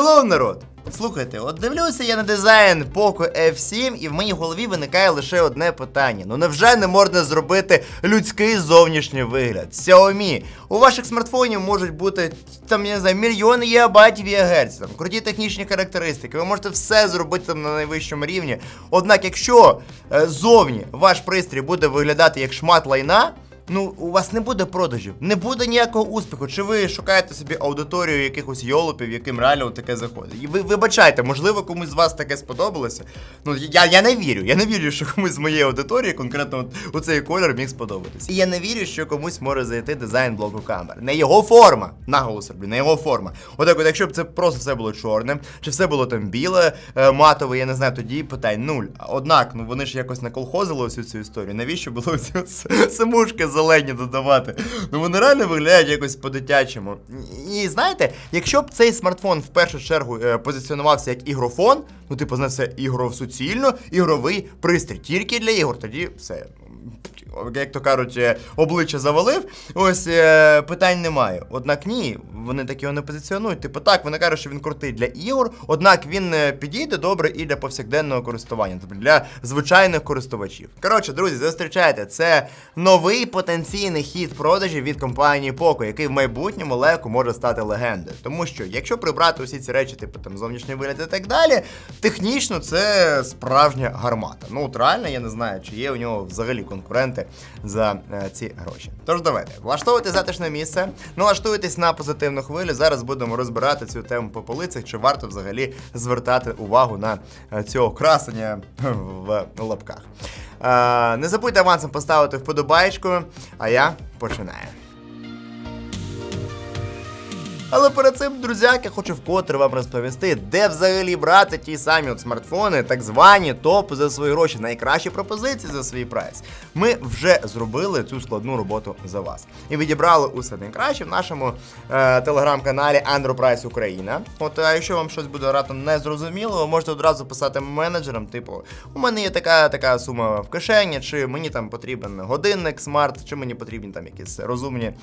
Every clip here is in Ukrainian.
Хеллоу, народ! Слухайте, от дивлюся я на дизайн Poco F7, і в моїй голові виникає лише одне питання: ну невже не можна зробити людський зовнішній вигляд? Xiaomi, у ваших смартфонів можуть бути там, я не знаю, мільйони гігабайтів ГГц, там круті технічні характеристики. Ви можете все зробити там на найвищому рівні. Однак, якщо е, зовні ваш пристрій буде виглядати як шмат лайна. Ну, у вас не буде продажів, не буде ніякого успіху. Чи ви шукаєте собі аудиторію якихось йолопів, яким реально таке заходить? І ви вибачайте, можливо, комусь з вас таке сподобалося. Ну я, я не вірю. Я не вірю, що комусь з моєї аудиторії конкретно от, у цей колір міг сподобатися. І я не вірю, що комусь може зайти дизайн блоку камер. Не його форма. Наголос роблю, не його форма. Отак, от якщо б це просто все було чорним, чи все було там біле, е, матове, я не знаю, тоді питань нуль. Однак, ну вони ж якось наколхозили всю цю історію. Навіщо було ці самушки зелені додавати? Ну вони реально виглядають якось по-дитячому. І знаєте, якщо б цей смартфон в першу чергу е, позиціонувався як ігрофон, ну типу, це ігро суцільно, ігровий пристрій тільки для ігор, тоді все. Як то кажуть, е, обличчя завалив, ось е, питань немає. Однак ні, вони так його не позиціонують. Типу так, вони кажуть, що він крутий для ігор, однак він е, підійде добре і для повсякденного користування, тобто для звичайних користувачів. Коротше, друзі, зустрічайте, це новий потенційний хід продажів від компанії Poco, який в майбутньому легко може стати легендою. Тому що, якщо прибрати усі ці речі, типу там зовнішній вигляд і так далі, технічно це справжня гармата. Ну, от реально, я не знаю, чи є у нього взагалі конкуренти за е, ці гроші. Тож давайте, влаштовуйте затишне місце, налаштуйтесь на позитивну хвилю. Зараз будемо розбирати цю тему по полицях, чи варто взагалі звертати увагу на е, цього красення в лапках. Е, не забудьте авансом поставити вподобайку, а я починаю. Але перед цим, друзяки, хочу вкотре вам розповісти, де взагалі брати ті самі от смартфони, так звані топи за свої гроші, найкращі пропозиції за свій прайс. Ми вже зробили цю складну роботу за вас. І відібрали усе найкраще в нашому е, телеграм-каналі Androprice Україна. От а якщо вам щось буде раптом незрозуміло, ви можете одразу писати менеджерам, типу, у мене є така така сума в кишені, чи мені там потрібен годинник смарт, чи мені потрібні там якісь розумні е,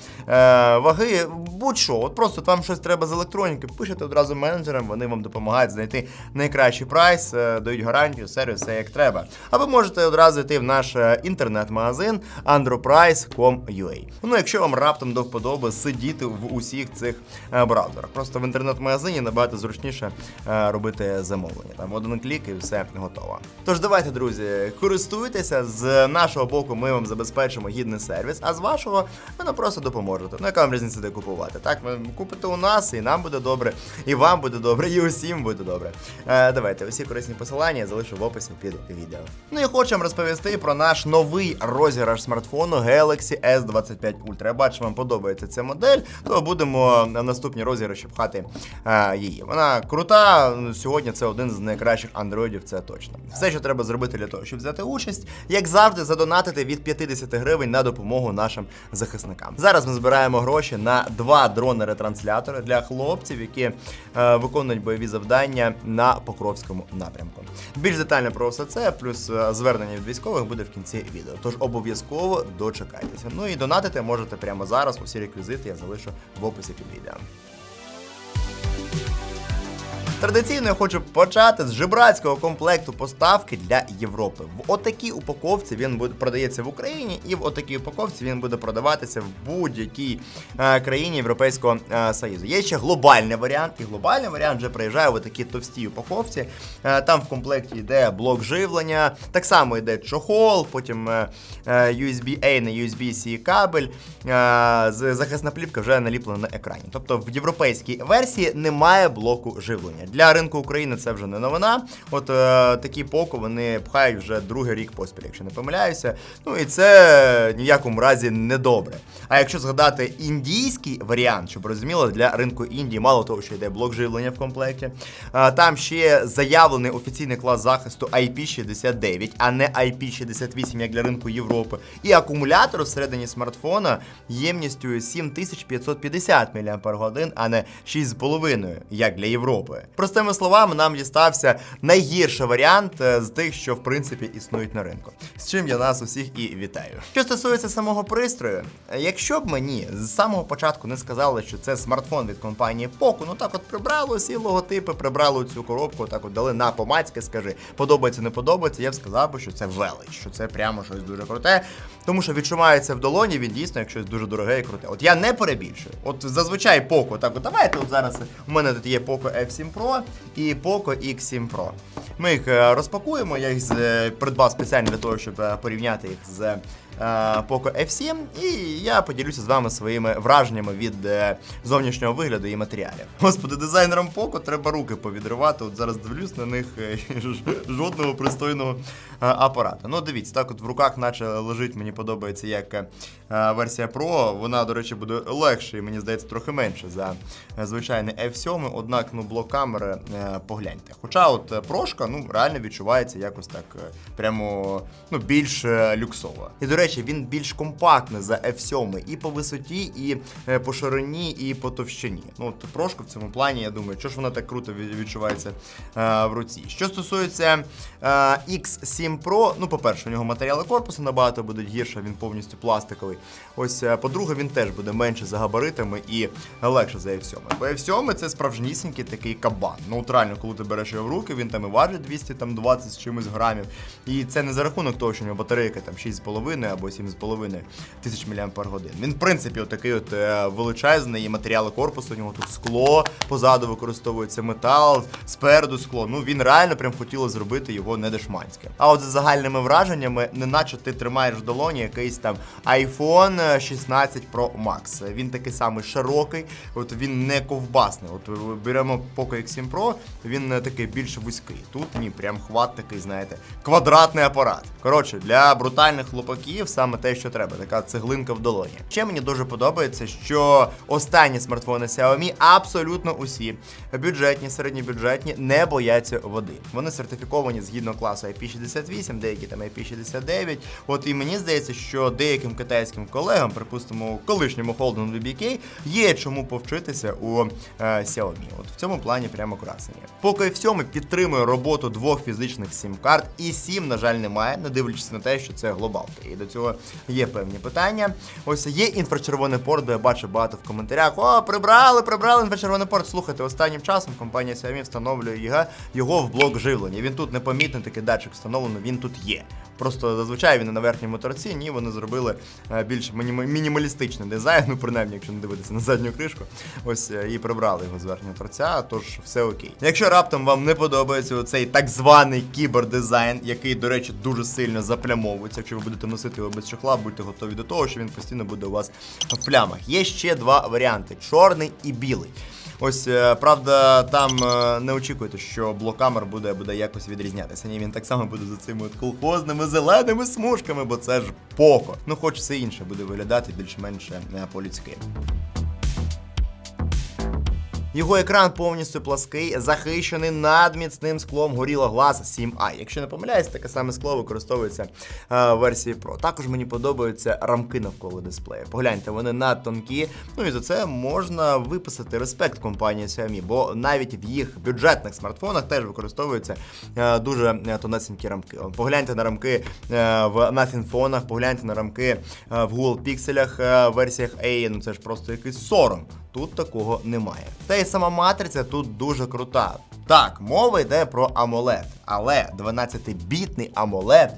ваги, будь-що. От просто вам щось треба з електроніки, пишете одразу менеджерам, вони вам допомагають знайти найкращий прайс, е, дають гарантію, сервіс, все як треба. А ви можете одразу йти в наш е, інтернет-магазин androprice.com.ua. Ну, якщо вам раптом до вподоби сидіти в усіх цих е, браузерах. Просто в інтернет-магазині набагато зручніше робити замовлення. Там один клік і все готово. Тож давайте, друзі, користуйтеся з нашого боку. Ми вам забезпечимо гідний сервіс, а з вашого ви нам просто допоможете. Ну, яка вам різниця де купувати? Так, ви купите у нас, і нам буде добре, і вам буде добре, і усім буде добре. Е, давайте, усі корисні посилання залишу в описі під відео. Ну і хочу вам розповісти про наш новий розіграш смартфону Galaxy S25 Ultra. Я бачу, вам подобається ця модель, то будемо на наступні розіграші пхати е, її. Вона крута. Сьогодні це один з найкращих андроїдів, це точно. Все, що треба зробити для того, щоб взяти участь, як завжди, задонатити від 50 гривень на допомогу нашим захисникам. Зараз ми збираємо гроші на два дрони-ретранслятори для хлопців, які е, виконують бойові завдання на Покровському напрямку. Більш детально про все це, плюс е, звернення від військових буде в кінці відео. Тож обов'язково дочекайтеся. Ну і донатити можете прямо зараз. Усі реквізити я залишу в описі під відео. Традиційно я хочу почати з жебрацького комплекту поставки для Європи. В отакій упаковці він буде продається в Україні, і в отакій упаковці він буде продаватися в будь-якій е, країні Європейського е, Союзу. Є ще глобальний варіант, і глобальний варіант вже приїжджає в такій товстій упаковці. Е, там в комплекті йде блок живлення, так само йде чохол, потім е, е, USB-A на USB-C кабель. Е, захисна плівка вже наліплена на екрані. Тобто в європейській версії немає блоку живлення. Для ринку України це вже не новина. От е, такі поко вони пхають вже другий рік поспіль, якщо не помиляюся. Ну і це ні в якому разі не добре. А якщо згадати індійський варіант, щоб розуміло, для ринку Індії, мало того, що йде блок живлення в комплекті, е, там ще заявлений офіційний клас захисту IP69, а не IP68, як для ринку Європи. І акумулятор всередині смартфона ємністю 7550 мАч, а не 6,5, як для Європи. Простими словами, нам дістався найгірший варіант е, з тих, що в принципі існують на ринку. З чим я нас усіх і вітаю. Що стосується самого пристрою, якщо б мені з самого початку не сказали, що це смартфон від компанії Poco, ну так от прибрали всі логотипи, прибрали цю коробку, так от дали на помацьки, скажи, подобається, не подобається, я б сказав би, що це велич, що це прямо щось дуже круте. Тому що відчувається в долоні, він дійсно як щось дуже дороге і круте. От я не перебільшую. От зазвичай Poco, так от давайте от зараз у мене тут є Poco F7 Pro і Poco X7 Pro. Ми їх е, розпакуємо, я їх е, придбав спеціально для того, щоб е, порівняти їх з Poco F7, і я поділюся з вами своїми враженнями від е, зовнішнього вигляду і матеріалів. Господи, дизайнерам Poco треба руки повідривати. От зараз дивлюсь на них е, жодного пристойного е, апарату. Ну, дивіться, так от в руках, наче лежить, мені подобається як е, версія Pro. Вона, до речі, буде легше і мені здається трохи менше за е, звичайний F7, однак ну, блок камери е, погляньте. Хоча от е, прошка ну, реально відчувається якось так е, прямо ну, більш е, люксово. І до речі, він більш компактний за F7 і по висоті, і е, по ширині, і по товщині. Ну, от в цьому плані, я думаю, що ж вона так круто відчувається е, в руці. Що стосується X7 Pro, ну, по-перше, у нього матеріали корпусу набагато будуть гірше, він повністю пластиковий. Ось, е, по-друге, він теж буде менше за габаритами і легше за F7. Бо F7 це справжнісінький такий кабан. Ну, реально, коли ти береш його в руки, він там і важить 220 з чимось грамів. І це не за рахунок того, що у нього батарейка там 6,5 або 7,5 тисяч мАч. Він, в принципі, отакий от е, величезний, і матеріали корпусу, у нього тут скло позаду використовується метал, спереду скло. Ну він реально прям хотіло зробити його не дешманське. А от за загальними враженнями, неначе ти тримаєш в долоні якийсь там iPhone 16 Pro Max. Він такий самий широкий, от він не ковбасний. От е, беремо Poco X7 Pro, він е, такий більш вузький. Тут ні, прям хват такий, знаєте, квадратний апарат. Коротше, для брутальних хлопаків саме те, що треба, така цеглинка в долоні. Ще мені дуже подобається, що останні смартфони Xiaomi абсолютно усі бюджетні, середньобюджетні, не бояться води. Вони сертифіковані згідно класу IP68, деякі там IP69. От і мені здається, що деяким китайським колегам, припустимо, колишньому холдингу BBK, є чому повчитися у е, Xiaomi. От в цьому плані прямо красені. Поки в цьому підтримує роботу двох фізичних сім-карт, і сім, на жаль, немає, не дивлячись на те, що це глобалки. І до цього є певні питання. Ось є інфрачервоний порт, де я бачу багато в коментарях. О, прибрали, прибрали інфрачервоний порт. Слухайте, останнім часом компанія Xiaomi встановлює його, в блок живлення. Він тут непомітний, такий датчик встановлений, він тут є. Просто зазвичай він на верхньому торці, ні, вони зробили е, більш мінімалістичний дизайн, ну принаймні, якщо не дивитися на задню кришку. Ось е, і прибрали його з верхнього торця, тож все окей. Якщо раптом вам не подобається цей так званий кібердизайн, який, до речі, дуже сильно заплямовується, якщо ви будете носити його без чохла, будьте готові до того, що він постійно буде у вас в плямах. Є ще два варіанти: чорний і білий. Ось, е, правда, там е, не очікуйте, що блокамер буде, буде якось відрізнятися. Ні, він так само буде за цими от колхозними зеленими смужками, бо це ж поко. Ну, хоч все інше буде виглядати більш-менше е, по-людськи. Його екран повністю плаский, захищений надміцним склом Gorilla Glass 7i. Якщо не помиляюсь, таке саме скло використовується е, в версії Pro. Також мені подобаються рамки навколо дисплею. Погляньте, вони надтонкі. Ну і за це можна виписати респект компанії Xiaomi, бо навіть в їх бюджетних смартфонах теж використовуються е, дуже е, тонесенькі рамки. Погляньте на рамки в Nothing фонах, погляньте на рамки в Google Pixel версіях A, ну це ж просто якийсь сором. Тут такого немає. Та й сама матриця тут дуже крута. Так, мова йде про AMOLED, але 12-бітний AMOLED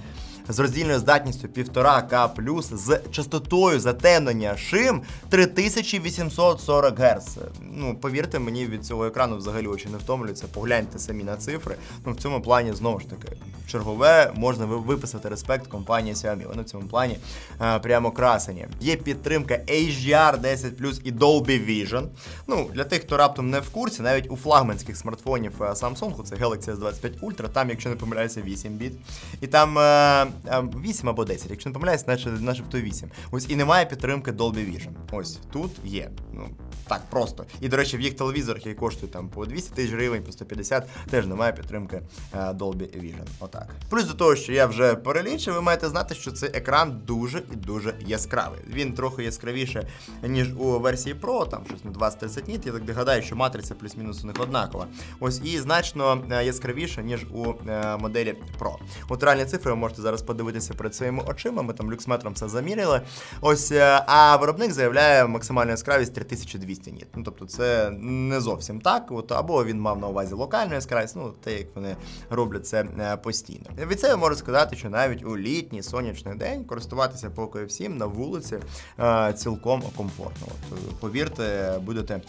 з роздільною здатністю 1,5К з частотою затемнення шим 3840 Гц. Ну, повірте мені, від цього екрану взагалі очі не втомлюються. Погляньте самі на цифри. Ну, в цьому плані знову ж таки, чергове можна виписати респект компанії Xiaomi. Вони в цьому плані е, прямо красені. Є підтримка HDR 10 і Dolby Vision. Ну, для тих, хто раптом не в курсі, навіть у флагманських смартфонів е, Samsung, це Galaxy S25 Ultra, там, якщо не помиляюся, 8 біт. І там е, а, 8 або 10, якщо не помиляюсь, наче, начебто 8. Ось і немає підтримки Dolby Vision. Ось тут є. Ну так просто. І до речі, в їх телевізорах, які коштують там по 200 тисяч гривень, по 150, теж немає підтримки е, Dolby Vision. Отак. Плюс до того, що я вже перелічив, ви маєте знати, що цей екран дуже і дуже яскравий. Він трохи яскравіше, ніж у версії Pro, там щось на 20-30 ніт. Я так гадаю, що матриця плюс-мінус у них однакова. Ось і значно е, яскравіше, ніж у е, моделі Pro. От реальні цифри ви можете зараз подивитися перед своїми очима. Ми там люксметром все заміряли. Ось, а виробник заявляє максимальну яскравість 3200 ніт. Ну тобто це не зовсім так. От або він мав на увазі локальну яскравість, ну те, як вони роблять це е, постійно. Від себе можу сказати, що навіть у літній сонячний день користуватися Poco F7 на вулиці е, цілком комфортно. От, повірте, будете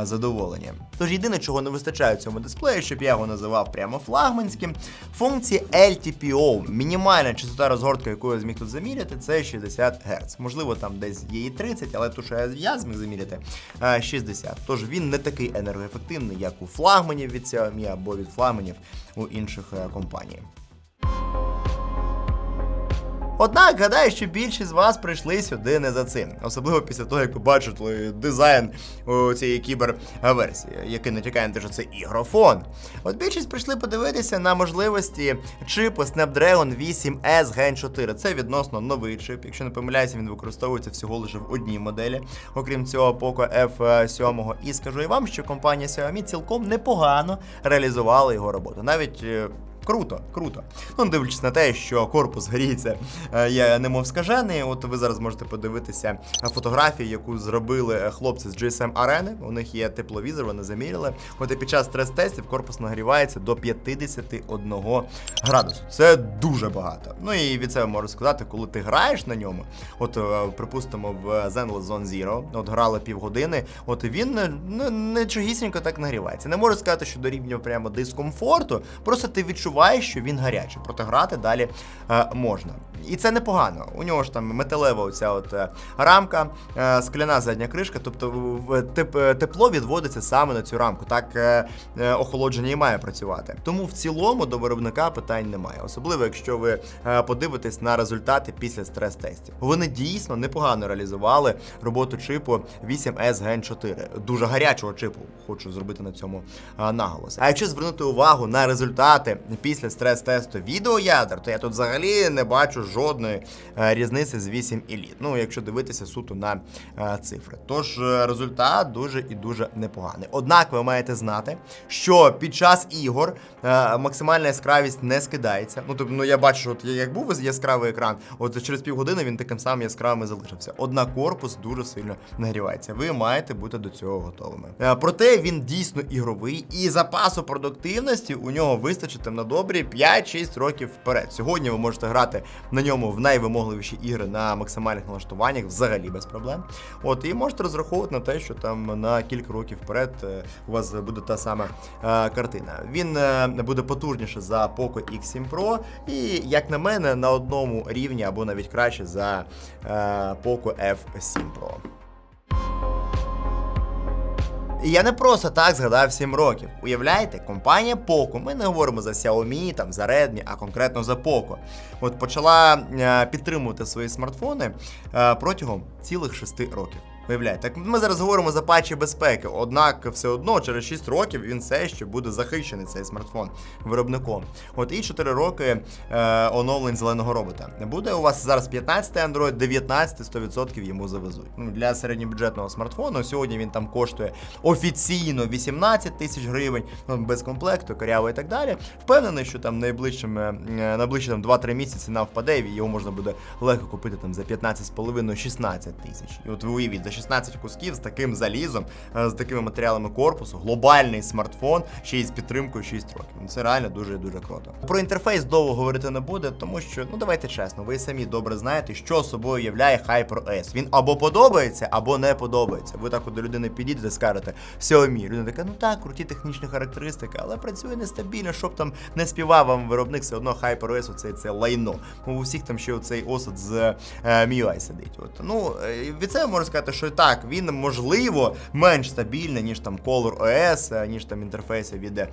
е, задоволені. Тож єдине, чого не вистачає цьому дисплею, щоб я його називав прямо флагманським, функції LTPO, мінімальна частота розгортки, яку я зміг тут заміряти, це 60 Гц. Можливо, там десь є і 30, але ту, що я зміг заміряти, е, 60. Тож він не такий енергоефективний, як у флагманів від Xiaomi або від флагманів у інших е, компаній. Однак гадаю, що більшість з вас прийшли сюди не за цим, особливо після того, як побачили дизайн у цієї кіберверсії, який натякає на те, що це ігрофон. От більшість прийшли подивитися на можливості чипу Snapdragon 8S Gen 4. Це відносно новий чип. Якщо не помиляюся, він використовується всього лише в одній моделі, окрім цього Poco F7. І скажу і вам, що компанія Xiaomi цілком непогано реалізувала його роботу. Навіть е, Круто, круто. Ну, дивлячись на те, що корпус гріється е, немов скажений. От ви зараз можете подивитися фотографію, яку зробили е, хлопці з GSM Arena. У них є тепловізор, вони заміряли. От і під час стрес-тестів корпус нагрівається до 51 градусу. Це дуже багато. Ну і від себе можу сказати, коли ти граєш на ньому, от е, припустимо в Zenless Zone Zero, от грали півгодини, от він не, нічогісінько так нагрівається. Не можу сказати, що до рівня прямо дискомфорту, просто ти відчуваєш, що він гарячий, проте грати далі е, можна. І це непогано. У нього ж там металева оця от е, рамка, е, скляна задня кришка, тобто теп, тепло відводиться саме на цю рамку. Так охолодження і має працювати. Тому в цілому до виробника питань немає, особливо якщо ви подивитесь на результати після стрес-тестів. Вони дійсно непогано реалізували роботу чипу 8S Gen 4. Дуже гарячого чипу. Хочу зробити на цьому наголос. А якщо звернути увагу на результати після стрес-тесту відеоядер, то я тут взагалі не бачу жодної е, різниці з 8 Elite. Ну, якщо дивитися суто на е, цифри. Тож е, результат дуже і дуже непоганий. Однак ви маєте знати, що під час ігор максимальна яскравість не скидається. Ну, тобто, ну я бачу, що от як був яскравий екран, от через півгодини він таким самим яскравим і залишився. Однак корпус дуже сильно нагрівається. Ви маєте бути до цього готовими. Проте він дійсно ігровий, і запасу продуктивності у нього вистачить на добрі 5-6 років вперед. Сьогодні ви можете грати на ньому в найвимогливіші ігри на максимальних налаштуваннях, взагалі без проблем. От і можете розраховувати на те, що там на кілька років вперед е, у вас буде та сама е, картина. Він е, буде потужніше за Poco X7 Pro, і, як на мене, на одному рівні або навіть краще за Poco F7 Pro. І я не просто так згадав 7 років. Уявляєте, компанія Poco, ми не говоримо за Xiaomi, там, за Redmi, а конкретно за Poco, от почала е, підтримувати свої смартфони е, протягом цілих 6 років. Виявляєте, так ми зараз говоримо за патчі безпеки, однак все одно через 6 років він все ще буде захищений цей смартфон виробником. От і 4 роки е, оновлень зеленого робота. Буде у вас зараз 15 Android, 19 100% йому завезуть. Ну, для середньобюджетного смартфону сьогодні він там коштує офіційно 18 тисяч гривень, ну, без комплекту, коряво і так далі. Впевнений, що там найближчим е, найближчі там 2-3 місяці ціна впаде, його можна буде легко купити там за 15,5-16 тисяч. І от ви уявіть, за 16 кусків з таким залізом, е, з такими матеріалами корпусу, глобальний смартфон, ще й з підтримкою 6 років. Ну, Це реально дуже дуже круто. Про інтерфейс довго говорити не буде, тому що, ну давайте чесно, ви самі добре знаєте, що собою являє HyperOS. Він або подобається, або не подобається. Ви так от до людини підійдете скажете Xiaomi. Людина така, ну так, круті технічні характеристики, але працює нестабільно, щоб там не співав вам виробник, все одно HyperOS оце це лайно. У всіх там ще оцей осад з е, MIUI сидить. От. Ну, е, від себе можу сказати, що так, він можливо менш стабільний, ніж там Color OS, е, ніж там інтерфейси від е,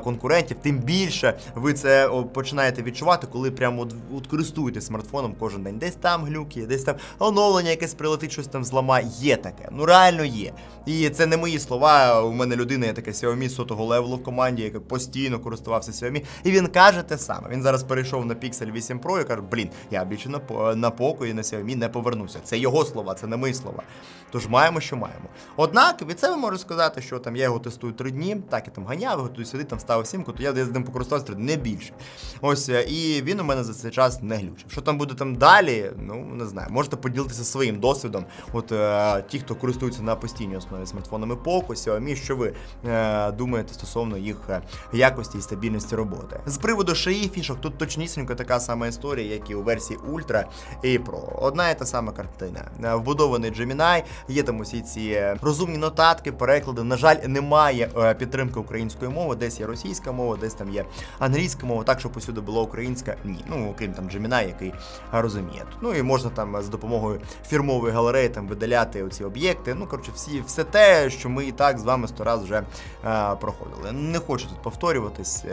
конкурентів. Тим більше ви це починаєте відчувати, коли прямо от, от користуєтесь смартфоном кожен день. Десь там глюки, десь там оновлення якесь прилетить, щось там зламає. Є таке. Ну реально є. І це не мої слова. У мене людина є така Xiaomi сотого левелу в команді, яка постійно користувався Xiaomi. І він каже те саме. Він зараз перейшов на Pixel 8 Pro і каже: блін, я більше на, на Poco і на Xiaomi не повернуся. Це його слова, це не мої слова. Тож маємо, що маємо. Однак від себе можу сказати, що там я його тестую три дні, так я там ганяв, його туди сюди, там ставив сімку, то я з ним покористувався три не більше. Ось е, і він у мене за цей час не глючив. Що там буде там далі? Ну не знаю. Можете поділитися своїм досвідом. От е, ті, хто користується на постійній основі смартфонами Poco, Xiaomi, що ви е, думаєте стосовно їх е, якості і стабільності роботи. З приводу шиї фішок, тут точнісінько така сама історія, як і у версії Ultra і Pro. Одна і та сама картина. Е, Вбудований Gemini, є там усі ці е, розумні нотатки, переклади. На жаль, немає е, підтримки української мови, десь є російська мова, десь там є англійська мова, так щоб усюди була українська. Ні, ну окрім там Gemini, який розуміє. Ну і можна там е, з допомогою фірмової галереї там видаляти оці об'єкти. Ну коротше, всі все те, що ми і так з вами сто раз вже е, проходили. Не хочу тут повторюватись.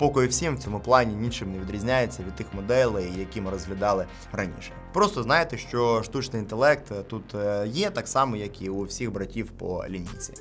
Poco F7 в цьому плані нічим не відрізняється від тих моделей, які ми розглядали раніше. Просто знайте, що штучний інтелект е, тут е, є так само, як і у всіх братів по лінійці.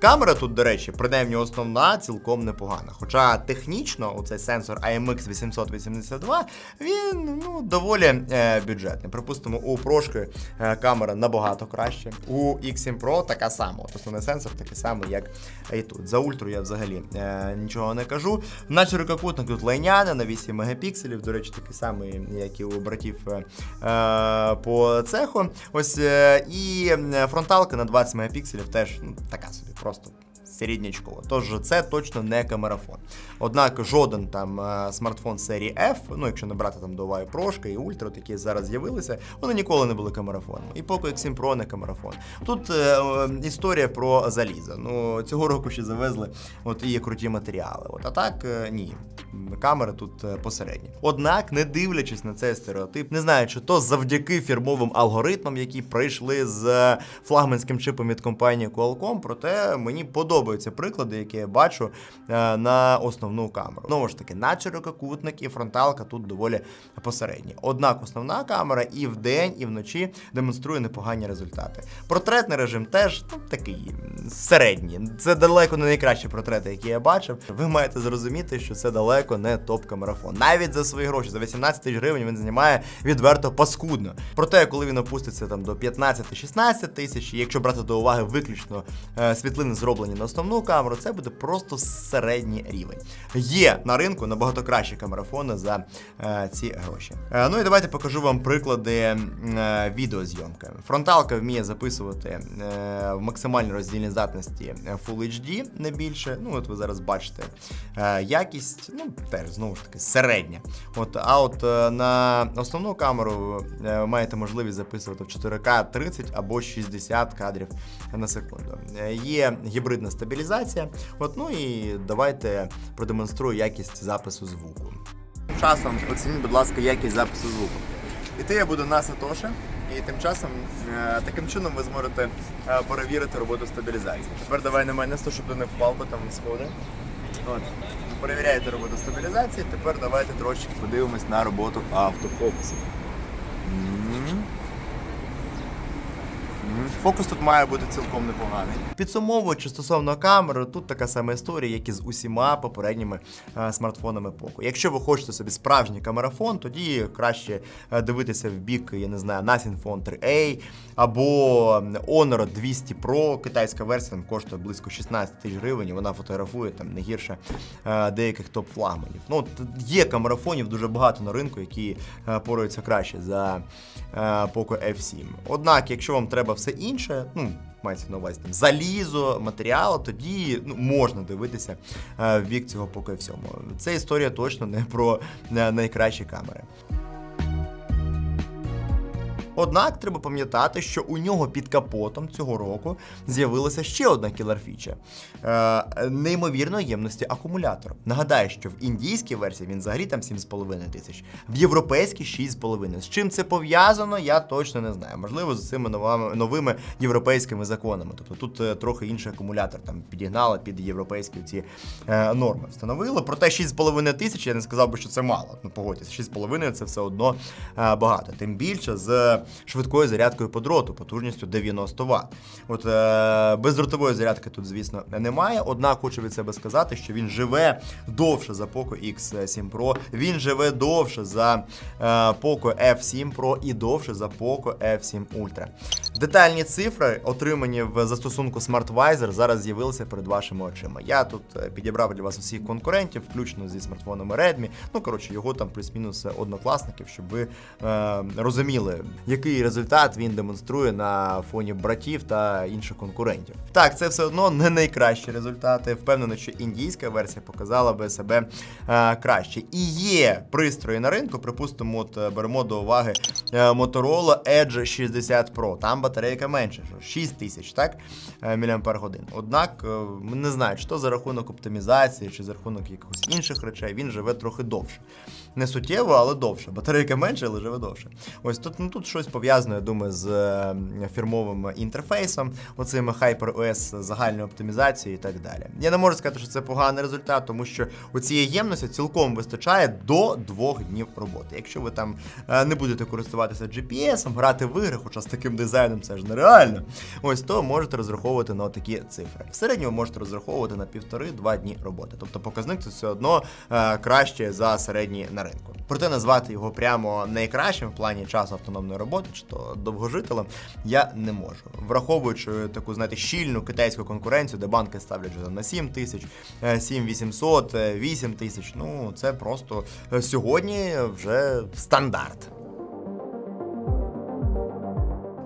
Камера тут, до речі, принаймні основна, цілком непогана. Хоча технічно оцей сенсор IMX 882 він ну доволі е, бюджетний. Припустимо, у прошки е, камера набагато краще. У X7 Pro така сама. От основний сенсор такий самий, як і тут. За ультру я взагалі е, нічого не кажу. На ширококутник тут лайняне на 8 мегапікселів. До речі, такий самий, як і у братів е, е, по цеху. Ось е, і фронталка на 20 мегапікселів теж ну, така собі, просто середнячково. Тож це точно не камерафон. Однак жоден там е, смартфон серії F, ну якщо не брати там до Pro і Ultra, які зараз з'явилися, вони ніколи не були камерафоном. І Poco X7 Pro не камерафон. Тут е, е, історія про залізо. Ну цього року ще завезли от і круті матеріали. От а так е, ні. Камери тут е, посередні. Однак, не дивлячись на цей стереотип, не знаю, чи то завдяки фірмовим алгоритмам, які прийшли з флагманським чипом від компанії Qualcomm, проте мені подобаються приклади, які я бачу е, на основну камеру. Знову ж таки, на ширококутник і фронталка тут доволі посередні. Однак основна камера і вдень, і вночі демонструє непогані результати. Портретний режим теж ну, такий середній. Це далеко не найкращі портрети, які я бачив. Ви маєте зрозуміти, що це далеко не топ-камерафон. Навіть за свої гроші, за 18 тисяч гривень він знімає відверто паскудно. Проте, коли він опуститься там до 15-16 тисяч, якщо брати до уваги виключно е, світлини, зроблені на основну камеру, це буде просто середній рівень. Є на ринку набагато кращі камерафони за е, ці гроші. Е, ну і давайте покажу вам приклади е, відеозйомки. Фронталка вміє записувати е, в максимальній роздільній здатності е, Full HD, не більше. Ну, от ви зараз бачите. Е, якість, ну, теж знову ж таки, середня. От, а от е, на основну камеру е, ви маєте можливість записувати в 4К 30 або 60 кадрів на секунду. Е, Є гібридна стабілізація. От, ну і давайте продемонструю якість запису звуку. Часом оцініть, будь ласка, якість запису звуку. Іти я буду на Сатоші, і тим часом е, таким чином ви зможете е, перевірити роботу стабілізації. Тепер давай на мене, щоб ти не впав, бо там сходи. От. Перевіряєте роботу стабілізації. Тепер давайте трошечки подивимось на роботу автофокусу. Фокус тут має бути цілком непоганий. Підсумовуючи стосовно камери, тут така сама історія, як і з усіма попередніми е, смартфонами Poco. Якщо ви хочете собі справжній камерафон, тоді краще е, дивитися в бік, я не знаю, Nothing 3A або Honor 200 Pro. Китайська версія там коштує близько 16 тисяч гривень, вона фотографує там не гірше е, деяких топ-флагманів. Ну, є камерафонів дуже багато на ринку, які пораються краще за Poco F7. Однак, якщо вам треба все інше, ну. Мається на увазі там залізо, матеріал, тоді ну, можна дивитися е, в бік цього поки F7. Це історія точно не про е, найкращі камери. Однак треба пам'ятати, що у нього під капотом цього року з'явилася ще одна кілерфіча е, неймовірної ємності акумулятора. Нагадаю, що в індійській версії він взагалі там 7,5 тисяч, в європейській 6,5. З чим це пов'язано, я точно не знаю. Можливо, з цими новими, новими європейськими законами. Тобто тут е, трохи інший акумулятор там підігнали під європейські ці е, норми. Встановили. Проте 6,5 тисяч я не сказав би, що це мало. Ну погодьтесь, 6,5 це все одно е, багато. Тим більше з швидкою зарядкою по дроту, потужністю 90 Вт. От е, бездротової зарядки тут, звісно, немає. Однак хочу від себе сказати, що він живе довше за Poco X7 Pro, він живе довше за е, Poco F7 Pro і довше за Poco F7 Ultra. Детальні цифри, отримані в застосунку SmartVisor, зараз з'явилися перед вашими очима. Я тут е, підібрав для вас усіх конкурентів, включно зі смартфонами Redmi. Ну коротше, його там плюс-мінус однокласників, щоб ви е, розуміли, який результат він демонструє на фоні братів та інших конкурентів. Так, це все одно не найкращі результати. Впевнений, що індійська версія показала би себе е, краще. І є пристрої на ринку. Припустимо, от е, беремо до уваги е, Motorola Edge 60 Pro. Там батарейка менше, що 6 тисяч, так? е, мАч. Однак, не знаю, то за рахунок оптимізації, чи за рахунок якихось інших речей, він живе трохи довше. Не суттєво, але довше. Батарейка менше, але живе довше. Ось тут, ну, тут щось пов'язане, я думаю, з фірмовим інтерфейсом, оцими HyperOS загальною оптимізацією і так далі. Я не можу сказати, що це поганий результат, тому що у цієї ємності цілком вистачає до двох днів роботи. Якщо ви там е, не будете користуватися GPS, грати в ігри, хоча з таким дизайном це ж нереально, ось то можете розраховувати на такі цифри. В середньому можете розраховувати на півтори-два дні роботи. Тобто показник це все одно е, краще за середній на ринку. Проте назвати його прямо найкращим в плані часу автономної роботи, чи то довгожителем, я не можу. Враховуючи таку, знаєте, щільну китайську конкуренцію, де банки ставлять вже на 7 тисяч, е, 7800, е, 8 тисяч. Ну це просто е, сьогодні вже стандарт.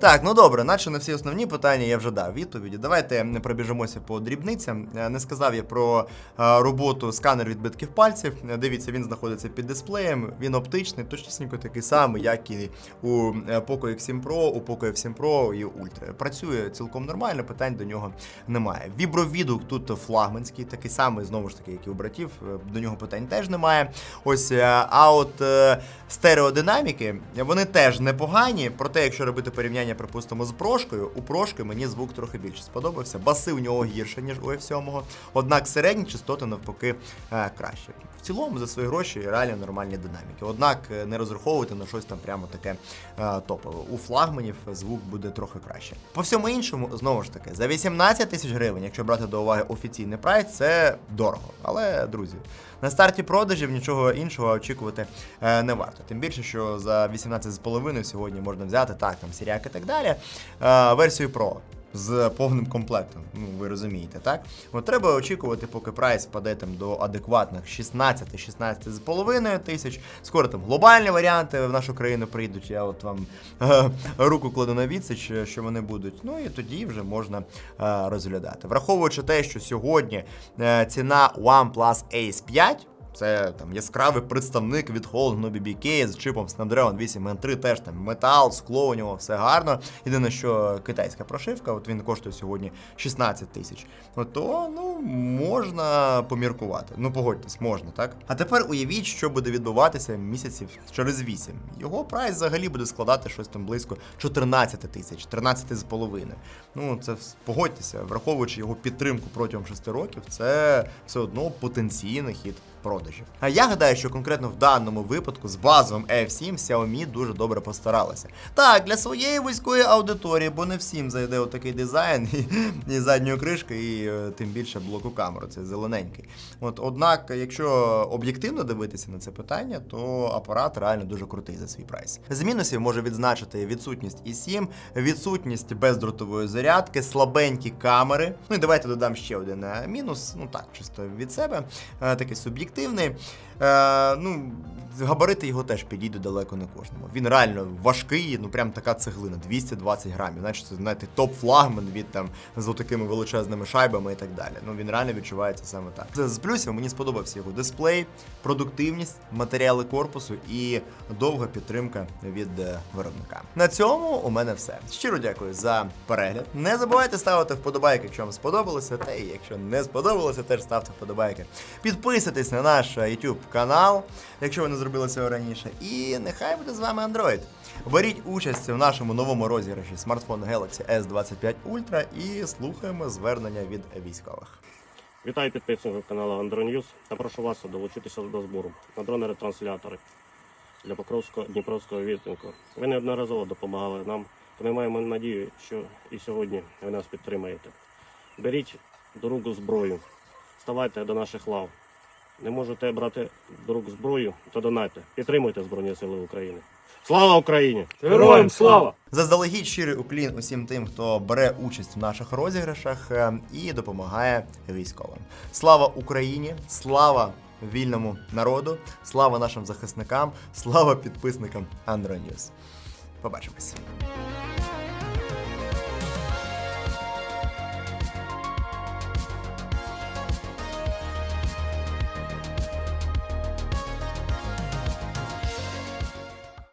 Так, ну добре, наче на всі основні питання я вже дав відповіді. Давайте пробіжимося по дрібницям. Е, Не сказав я про е, роботу сканер відбитків пальців. Е, Дивіться, він знаходиться під дисплеєм, він оптичний, точнісінько такий самий, як і у Poco X7 Pro, у Poco F7 Pro і Ultra. Працює цілком нормально, питань до нього немає. Вібровідгук тут флагманський, такий самий, знову ж таки, як і у братів. До нього питань теж немає. Ось, а от стереодинаміки, вони теж непогані, проте, якщо робити порівняння, припустимо, з прошкою, у прошки мені звук трохи більше сподобався. Баси у нього гірше, ніж у F7, однак середні частоти навпаки е, краще. Цілому за свої гроші реально нормальні динаміки. Однак е, не розраховуйте на щось там прямо таке е, топове. У флагманів звук буде трохи краще. По всьому іншому, знову ж таки, за 18 тисяч гривень, якщо брати до уваги офіційний прайс, це дорого. Але, друзі, на старті продажів нічого іншого очікувати е, не варто. Тим більше, що за 18,5 сьогодні можна взяти так, там Сіряк і так далі. Е, версію Pro. З повним комплектом, ну ви розумієте, так? От треба очікувати, поки прайс впаде там до адекватних 16-16,5 тисяч. Скоро там глобальні варіанти в нашу країну прийдуть. Я от вам е, руку кладу на відсіч, що вони будуть. Ну і тоді вже можна е, розглядати. Враховуючи те, що сьогодні е, ціна OnePlus Ace 5. Це там яскравий представник від холдингу BBK з чипом Snapdragon 8 Gen 3, теж там метал, скло у нього все гарно. Єдине, що китайська прошивка, от він коштує сьогодні 16 тисяч. То ну можна поміркувати. Ну погодьтесь, можна, так? А тепер уявіть, що буде відбуватися місяців через 8. Його прайс взагалі буде складати щось там близько 14 тисяч, 13 з половиною. Ну це погодьтеся, враховуючи його підтримку протягом 6 років, це все одно потенційний хід продажів. А я гадаю, що конкретно в даному випадку з базовим F7 Xiaomi дуже добре постаралася. Так, для своєї вузької аудиторії, бо не всім зайде отакий дизайн і, і задньої кришки, і е, тим більше блоку камеру, це зелененький. От, однак, якщо об'єктивно дивитися на це питання, то апарат реально дуже крутий за свій прайс. З мінусів можу відзначити відсутність і 7, відсутність бездротової зарядки, слабенькі камери. Ну і давайте додам ще один е, мінус. Ну так, чисто від себе, е, такий суб'єктивний. Ефективний. Е, ну, габарити його теж підійдуть далеко не кожному. Він реально важкий, ну прям така цеглина, 220 грамів. Значить, це знаєте, топ-флагман від там з такими величезними шайбами і так далі. Ну він реально відчувається саме так. З з плюсів мені сподобався його дисплей, продуктивність, матеріали корпусу і довга підтримка від е, виробника. На цьому у мене все. Щиро дякую за перегляд. Не забувайте ставити вподобайки, якщо вам сподобалося. Та і якщо не сподобалося, теж ставте вподобайки. Підписуйтесь на наш е, YouTube канал, якщо ви не зробили цього раніше. І нехай буде з вами Android. Беріть участь в нашому новому розіграші смартфон Galaxy S25 Ultra і слухаємо звернення від військових. Вітаю підписників каналу Андроньюз та прошу вас долучитися до збору на дрони-ретранслятори для Покровського Дніпровського відтинку. Ви неодноразово допомагали нам, та ми маємо надію, що і сьогодні ви нас підтримаєте. Беріть до рук зброю, ставайте до наших лав. Не можете брати до рук зброю, то донайте. Підтримуйте Збройні Сили України. Слава Україні! Героям слава! Заздалегідь щирий уклін усім тим, хто бере участь в наших розіграшах е, і допомагає військовим. Слава Україні! Слава вільному народу! Слава нашим захисникам! Слава підписникам Андро Ньюс! Побачимось!